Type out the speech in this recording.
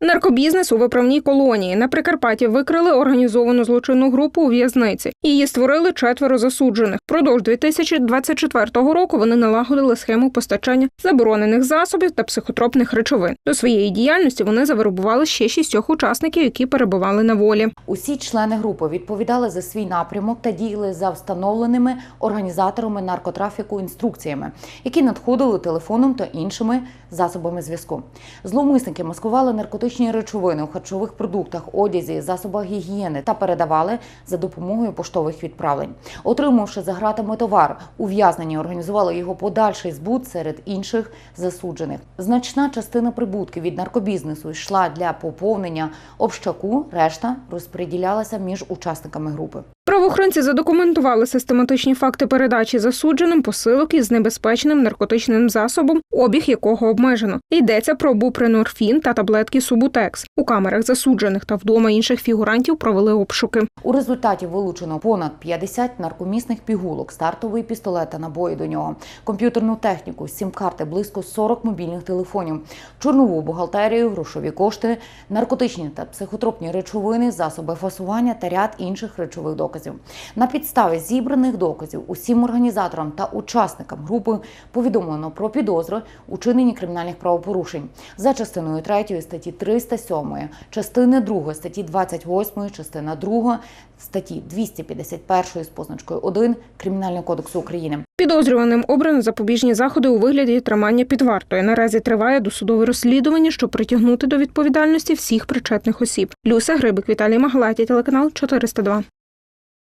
Наркобізнес у виправній колонії на Прикарпатті викрили організовану злочинну групу у в'язниці. Її створили четверо засуджених. Продовж 2024 року вони налагодили схему постачання заборонених засобів та психотропних речовин. До своєї діяльності вони завербували ще шістьох учасників, які перебували на волі. Усі члени групи відповідали за свій напрямок та діяли за встановленими організаторами наркотрафіку інструкціями, які надходили телефоном та іншими засобами зв'язку. Зловмисники маскували наркотичні речовини у харчових продуктах, одязі, засобах гігієни та передавали за допомогою поштових відправлень. Отримавши за гратами товар, ув'язнені організували його подальший збут серед інших засуджених. Значна частина прибутків від наркобізнесу йшла для поповнення общаку, решта розподілялася між учасниками групи. Правоохоронці задокументували систематичні факти передачі засудженим посилок із небезпечним наркотичним засобом, обіг якого обмежено. Йдеться про бупренорфін та таблетки Субутекс. Камерах засуджених та вдома інших фігурантів провели обшуки. У результаті вилучено понад 50 наркомісних пігулок, стартовий пістолет та набої до нього, комп'ютерну техніку, сім-карти, близько 40 мобільних телефонів, чорнову бухгалтерію, грошові кошти, наркотичні та психотропні речовини, засоби фасування та ряд інших речових доказів. На підставі зібраних доказів усім організаторам та учасникам групи повідомлено про підозри у чиненні кримінальних правопорушень за частиною 3 статті 307, частини 2 статті 28, частина 2 статті 251 з позначкою 1 Кримінального кодексу України. Підозрюваним обрано запобіжні заходи у вигляді тримання під вартою. Наразі триває досудове розслідування, щоб притягнути до відповідальності всіх причетних осіб. Люся Грибик, Віталій Маглаті, телеканал 402.